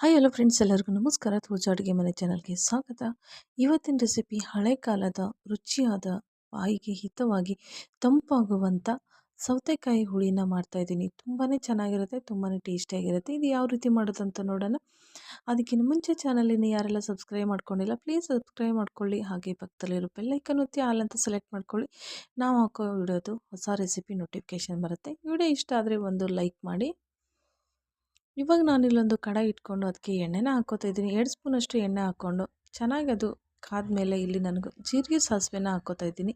Hi hello friends, ಎಲ್ಲರಿಗೂ ನಮಸ್ಕಾರ. ತೋಜ ಅಡುಗೆ ಮನೆ ಚಾನಲ್ಗೆ ಸ್ವಾಗತ. ಇವತ್ತಿನ ರೆಸಿಪಿ ಹಳೆ ಕಾಲದ ರುಚಿಯಾದ ಬಾಯಿಗೆ ಹಿತವಾಗಿ ತಂಪಾಗುವಂಥ ಸೌತೆಕಾಯಿ ಹುಳಿನ ಮಾಡ್ತಾ ಇದ್ದೀನಿ. ತುಂಬಾ ಚೆನ್ನಾಗಿರುತ್ತೆ ತುಂಬಾ ಟೇಸ್ಟಿಯಾಗಿರುತ್ತೆ. ಇದು ಯಾವ ರೀತಿ ಮಾಡೋದಂತ ನೋಡೋಣ. ಅದಕ್ಕಿಂತ ಮುಂಚೆ ಚಾನಲಿನ ಯಾರೆಲ್ಲ ಸಬ್ಸ್ಕ್ರೈಬ್ ಮಾಡ್ಕೊಂಡಿಲ್ಲ, ಪ್ಲೀಸ್ ಸಬ್ಸ್ಕ್ರೈಬ್ ಮಾಡ್ಕೊಳ್ಳಿ. ಹಾಗೆ ಪಕ್ಕದಲ್ಲಿರೋ ಬೆಲ್ಲೈಕನ್ ಒತ್ತಿ ಹಾಲ್ ಅಂತ ಸೆಲೆಕ್ಟ್ ಮಾಡ್ಕೊಳ್ಳಿ. ನಾವು ಹಾಕೋ ವಿಡಿಯೋದು ಹೊಸ ರೆಸಿಪಿ ನೋಟಿಫಿಕೇಷನ್ ಬರುತ್ತೆ. ವಿಡಿಯೋ ಇಷ್ಟ ಆದರೆ ಒಂದು ಲೈಕ್ ಮಾಡಿ. ಇವಾಗ ನಾನು ಇಲ್ಲೊಂದು ಕಡ ಇಟ್ಕೊಂಡು ಅದಕ್ಕೆ ಎಣ್ಣೆನ ಹಾಕೋತಾ ಇದ್ದೀನಿ. ಎರಡು ಸ್ಪೂನಷ್ಟು ಎಣ್ಣೆ ಹಾಕ್ಕೊಂಡು ಚೆನ್ನಾಗಿ ಅದು ಕಾದ್ಮೇಲೆ ಇಲ್ಲಿ ನನಗೆ ಜೀರಿಗೆ ಸಾಸಿವೆನ ಹಾಕೋತಾ ಇದ್ದೀನಿ.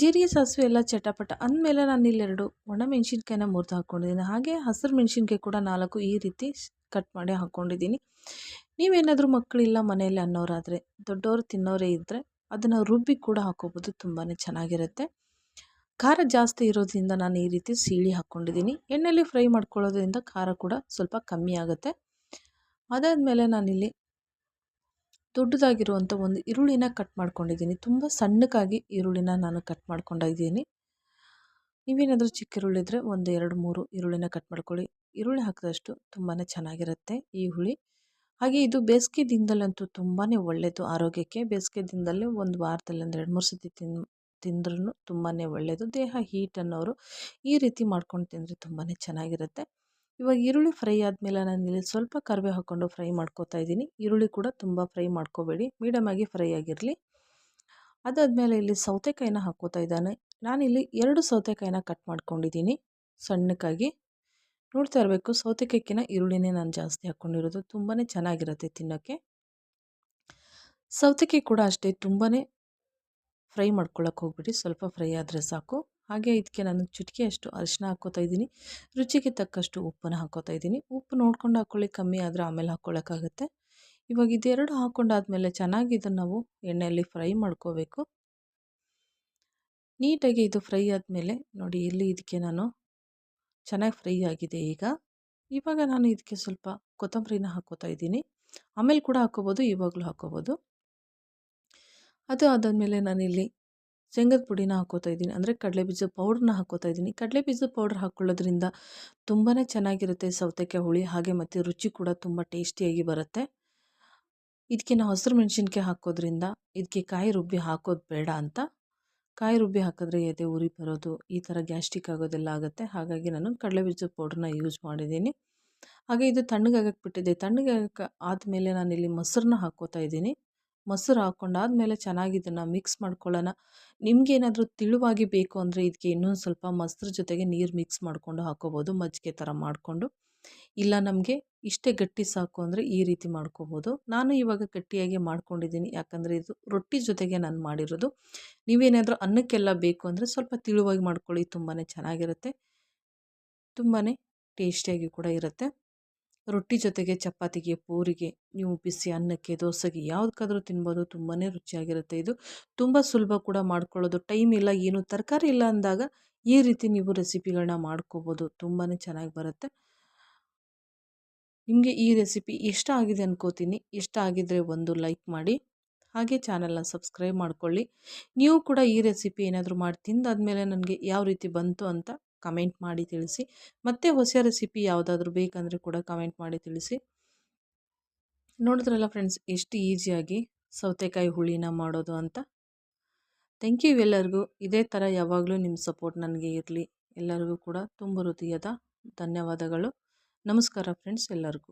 ಜೀರಿಗೆ ಸಾಸಿವೆ ಎಲ್ಲ ಚಟಪಟ ಅಂದಮೇಲೆ ನಾನು ಇಲ್ಲೆರಡು ಒಣಮೆಣ್ಸಿನ್ಕಾಯಿನ ಮುರಿದು ಹಾಕ್ಕೊಂಡಿದ್ದೀನಿ ಹಾಗೆ ಹಸಿರು ಮೆಣಸಿನ್ಕಾಯಿ ಕೂಡ ನಾಲ್ಕು ಈ ರೀತಿ ಕಟ್ ಮಾಡಿ ಹಾಕ್ಕೊಂಡಿದ್ದೀನಿ ನೀವೇನಾದರೂ ಮಕ್ಕಳಿಲ್ಲ ಮನೆಯಲ್ಲಿ ಅನ್ನೋರಾದರೆ ದೊಡ್ಡವರು ತಿನ್ನೋರೇ ಇದ್ದರೆ ಅದನ್ನು ರುಬ್ಬಿ ಕೂಡ ಹಾಕೋಬೋದು ತುಂಬಾ ಚೆನ್ನಾಗಿರುತ್ತೆ. ಖಾರ ಜಾಸ್ತಿ ಇರೋದ್ರಿಂದ ನಾನು ಈ ರೀತಿ ಸೀಳಿ ಹಾಕ್ಕೊಂಡಿದ್ದೀನಿ. ಎಣ್ಣೆಯಲ್ಲಿ ಫ್ರೈ ಮಾಡ್ಕೊಳ್ಳೋದ್ರಿಂದ ಖಾರ ಕೂಡ ಸ್ವಲ್ಪ ಕಮ್ಮಿ ಆಗುತ್ತೆ. ಅದಾದಮೇಲೆ ನಾನಿಲ್ಲಿ ದೊಡ್ಡದಾಗಿರುವಂಥ ಒಂದು ಈರುಳ್ಳಿನ ಕಟ್ ಮಾಡ್ಕೊಂಡಿದ್ದೀನಿ. ತುಂಬ ಸಣ್ಣಕ್ಕಾಗಿ ಈರುಳ್ಳಿನ ನಾನು ಕಟ್ ಮಾಡ್ಕೊಂಡಿದ್ದೀನಿ ನೀವೇನಾದರೂ ಚಿಕ್ಕ ಈರುಳ್ಳಿ ಇದ್ದರೆ ಒಂದು ಎರಡು ಮೂರು ಈರುಳ್ಳಿನ ಕಟ್ ಮಾಡ್ಕೊಳ್ಳಿ. ಈರುಳ್ಳಿ ಹಾಕಿದಷ್ಟು ತುಂಬಾ ಚೆನ್ನಾಗಿರುತ್ತೆ ಈ ಹುಳಿ. ಹಾಗೆ ಇದು ಬೇಸಿಗೆ ದಿನದಲ್ಲಂತೂ ತುಂಬಾ ಒಳ್ಳೆಯದು ಆರೋಗ್ಯಕ್ಕೆ. ಬೇಸಿಗೆ ದಿನದಲ್ಲಿ ಒಂದು ವಾರದಲ್ಲಿ ಒಂದು ಎರಡು ಮೂರು ಸತಿ ತಿನ್ ತಿಂದ್ರೂ ತುಂಬಾ ಒಳ್ಳೆಯದು ದೇಹ ಹೀಟ್ ಅನ್ನೋರು ಈ ರೀತಿ ಮಾಡ್ಕೊಂಡು ತಿಂದರೆ ತುಂಬಾ ಚೆನ್ನಾಗಿರುತ್ತೆ. ಇವಾಗ ಈರುಳ್ಳಿ ಫ್ರೈ ಆದಮೇಲೆ ನಾನು ಇಲ್ಲಿ ಸ್ವಲ್ಪ ಕರಿಬೇವು ಹಾಕ್ಕೊಂಡು ಫ್ರೈ ಮಾಡ್ಕೋತಾ ಇದ್ದೀನಿ. ಈರುಳ್ಳಿ ಕೂಡ ತುಂಬ ಫ್ರೈ ಮಾಡ್ಕೋಬೇಡಿ. ಮೀಡಿಯಮಾಗಿ ಫ್ರೈ ಆಗಿರಲಿ. ಅದಾದಮೇಲೆ ಇಲ್ಲಿ ಸೌತೆಕಾಯಿನ ಹಾಕೋತಾ ಇದ್ದಾನೆ. ನಾನಿಲ್ಲಿ ಎರಡು ಸೌತೆಕಾಯಿನ ಕಟ್ ಮಾಡ್ಕೊಂಡಿದ್ದೀನಿ ಸಣ್ಣಕ್ಕಾಗಿ. ನೋಡ್ತಾ ಇರಬೇಕು ಸೌತೆಕಾಯಿಕಿನ ಈರುಳ್ಳಿನೇ ನಾನು ಜಾಸ್ತಿ ಹಾಕ್ಕೊಂಡಿರೋದು ತುಂಬಾ ಚೆನ್ನಾಗಿರುತ್ತೆ ತಿನ್ನೋಕ್ಕೆ. ಸೌತೆಕಾಯಿ ಕೂಡ ಅಷ್ಟೇ ತುಂಬಾ ಫ್ರೈ ಮಾಡ್ಕೊಳ್ಳೋಕೆ ಹೋಗ್ಬಿಡಿ. ಸ್ವಲ್ಪ ಫ್ರೈ ಆದರೆ ಸಾಕು. ಹಾಗೆ ಇದಕ್ಕೆ ನಾನು ಚಿಟಿಕೆಯಷ್ಟು ಅರಿಶಿನ ಹಾಕ್ಕೋತಾ ಇದ್ದೀನಿ. ರುಚಿಗೆ ತಕ್ಕಷ್ಟು ಉಪ್ಪನ್ನು ಹಾಕ್ಕೋತಾ ಇದ್ದೀನಿ. ಉಪ್ಪು ನೋಡ್ಕೊಂಡು ಹಾಕ್ಕೊಳ್ಳಿ ಕಮ್ಮಿ ಆದರೆ ಆಮೇಲೆ ಹಾಕ್ಕೊಳ್ಳೋಕ್ಕಾಗುತ್ತೆ ಇವಾಗ ಇದೆರಡು ಹಾಕ್ಕೊಂಡಾದ್ಮೇಲೆ ಚೆನ್ನಾಗಿ ಇದನ್ನು ನಾವು ಎಣ್ಣೆಯಲ್ಲಿ ಫ್ರೈ ಮಾಡ್ಕೋಬೇಕು. ನೀಟಾಗಿ ಇದು ಫ್ರೈ ಆದಮೇಲೆ ನೋಡಿ ಇಲ್ಲಿ ಇದಕ್ಕೆ ನಾನು ಚೆನ್ನಾಗಿ ಫ್ರೈ ಆಗಿದೆ ಈಗ. ಇವಾಗ ನಾನು ಇದಕ್ಕೆ ಸ್ವಲ್ಪ ಕೊತ್ತಂಬರಿನ ಹಾಕ್ಕೋತಾ ಇದ್ದೀನಿ. ಆಮೇಲೆ ಕೂಡ ಹಾಕ್ಕೋಬೋದು ಇವಾಗಲೂ ಹಾಕ್ಕೋಬೋದು ಅದು ಆದಮೇಲೆ ನಾನಿಲ್ಲಿ ಶೇಂಗದ ಪುಡಿನ ಹಾಕೋತಾ ಇದ್ದೀನಿ. ಅಂದರೆ ಕಡಲೆ ಬೀಜದ ಪೌಡ್ರನ್ನ ಹಾಕೋತಾ ಇದ್ದೀನಿ. ಕಡಲೆ ಬೀಜದ ಪೌಡ್ರ್ ಹಾಕ್ಕೊಳ್ಳೋದ್ರಿಂದ ತುಂಬಾ ಚೆನ್ನಾಗಿರುತ್ತೆ ಸೌತೆಕಾಯಿ ಹುಳಿ, ಹಾಗೆ ಮತ್ತು ರುಚಿ ಕೂಡ ತುಂಬ ಟೇಸ್ಟಿಯಾಗಿ ಬರುತ್ತೆ. ಇದಕ್ಕೆ ನಾವು ಹಸಿರು ಮೆಣಸಿನ್ಕಾಯಿ ಹಾಕೋದ್ರಿಂದ ಇದಕ್ಕೆ ಕಾಯಿ ರುಬ್ಬಿ ಹಾಕೋದು ಬೇಡ ಅಂತ. ಕಾಯಿ ರುಬ್ಬಿ ಹಾಕಿದ್ರೆ ಎದೆ ಉರಿ ಬರೋದು, ಈ ಥರ ಗ್ಯಾಸ್ಟ್ರಿಕ್ ಆಗೋದೆಲ್ಲ ಆಗುತ್ತೆ. ಹಾಗಾಗಿ ನಾನು ಕಡಲೆ ಬೀಜದ ಪೌಡ್ರನ್ನ ಯೂಸ್ ಮಾಡಿದ್ದೀನಿ. ಹಾಗೆ ಇದು ತಣ್ಣಗಾಗಕ್ಕೆ ಬಿಟ್ಟಿದೆ. ತಣ್ಣಗಾಗಕ್ಕೆ ಆದಮೇಲೆ ನಾನಿಲ್ಲಿ ಮೊಸರನ್ನ ಹಾಕ್ಕೋತಾ ಇದ್ದೀನಿ. ಮೊಸರು ಹಾಕ್ಕೊಂಡಾದ್ಮೇಲೆ ಚೆನ್ನಾಗಿ ಇದನ್ನು ಮಿಕ್ಸ್ ಮಾಡ್ಕೊಳ್ಳೋಣ. ನಿಮಗೇನಾದರೂ ತಿಳುವಾಗಿ ಬೇಕು ಅಂದರೆ ಇದಕ್ಕೆ ಇನ್ನೊಂದು ಸ್ವಲ್ಪ ಮೊಸರು ಜೊತೆಗೆ ನೀರು ಮಿಕ್ಸ್ ಮಾಡಿಕೊಂಡು ಹಾಕೋಬೋದು, ಮಜ್ಜಿಗೆ ಥರ ಮಾಡಿಕೊಂಡು. ಇಲ್ಲ ನಮಗೆ ಇಷ್ಟೇ ಗಟ್ಟಿ ಸಾಕು ಅಂದರೆ ಈ ರೀತಿ ಮಾಡ್ಕೋಬೋದು. ನಾನು ಇವಾಗ ಗಟ್ಟಿಯಾಗಿ ಮಾಡ್ಕೊಂಡಿದ್ದೀನಿ, ಯಾಕಂದರೆ ಇದು ರೊಟ್ಟಿ ಜೊತೆಗೆ ನಾನು ಮಾಡಿರೋದು. ನೀವೇನಾದರೂ ಅನ್ನಕ್ಕೆಲ್ಲ ಬೇಕು ಅಂದರೆ ಸ್ವಲ್ಪ ತಿಳುವಾಗಿ ಮಾಡ್ಕೊಳ್ಳಿ ತುಂಬಾ ಚೆನ್ನಾಗಿರುತ್ತೆ. ತುಂಬಾ ಟೇಸ್ಟಿಯಾಗಿ ಕೂಡ ಇರುತ್ತೆ. ರೊಟ್ಟಿ ಜೊತೆಗೆ ಚಪಾತಿಗೆ, ಪೂರಿಗೆ, ನೀವು ಬಿಸಿ ಅನ್ನಕ್ಕೆ, ದೋಸೆಗೆ ಯಾವುದಕ್ಕಾದ್ರೂ ತಿನ್ಬೋದು. ತುಂಬಾ ರುಚಿಯಾಗಿರುತ್ತೆ ಇದು. ತುಂಬ ಸುಲಭ ಕೂಡ ಮಾಡ್ಕೊಳ್ಳೋದು. ಟೈಮ್ ಇಲ್ಲ, ಏನು ತರಕಾರಿ ಇಲ್ಲ ಅಂದಾಗ ಈ ರೀತಿ ನೀವು ರೆಸಿಪಿಗಳನ್ನ ಮಾಡ್ಕೋಬೋದು. ತುಂಬಾ ಚೆನ್ನಾಗಿ ಬರುತ್ತೆ. ನಿಮಗೆ ಈ ರೆಸಿಪಿ ಇಷ್ಟ ಆಗಿದೆ ಅನ್ಕೋತೀನಿ. ಇಷ್ಟ ಆಗಿದ್ದರೆ ಒಂದು ಲೈಕ್ ಮಾಡಿ. ಹಾಗೆ ಚಾನಲ್ನ ಸಬ್ಸ್ಕ್ರೈಬ್ ಮಾಡ್ಕೊಳ್ಳಿ. ನೀವು ಕೂಡ ಈ ರೆಸಿಪಿ ಏನಾದರೂ ಮಾಡಿ ತಿಂದಾದ್ಮೇಲೆ ನನಗೆ ಯಾವ ರೀತಿ ಬಂತು ಅಂತ ಕಮೆಂಟ್ ಮಾಡಿ ತಿಳಿಸಿ. ಮತ್ತೆ ಹೊಸ ರೆಸಿಪಿ ಯಾವುದಾದ್ರೂ ಬೇಕಂದರೆ ಕೂಡ ಕಮೆಂಟ್ ಮಾಡಿ ತಿಳಿಸಿ. ನೋಡಿದ್ರಲ್ಲ ಫ್ರೆಂಡ್ಸ್, ಎಷ್ಟು ಈಸಿಯಾಗಿ ಸೌತೆಕಾಯಿ ಹುಳಿನ ಮಾಡೋದು ಅಂತ. ಥ್ಯಾಂಕ್ ಯು ಎಲ್ಲರಿಗೂ. ಇದೇ ಥರ ಯಾವಾಗಲೂ ನಿಮ್ಮ ಸಪೋರ್ಟ್ ನನಗೆ ಇರಲಿ. ಎಲ್ಲರಿಗೂ ಕೂಡ ತುಂಬ ಹೃದಯದ ಧನ್ಯವಾದಗಳು. ನಮಸ್ಕಾರ ಫ್ರೆಂಡ್ಸ್ ಎಲ್ಲರಿಗೂ.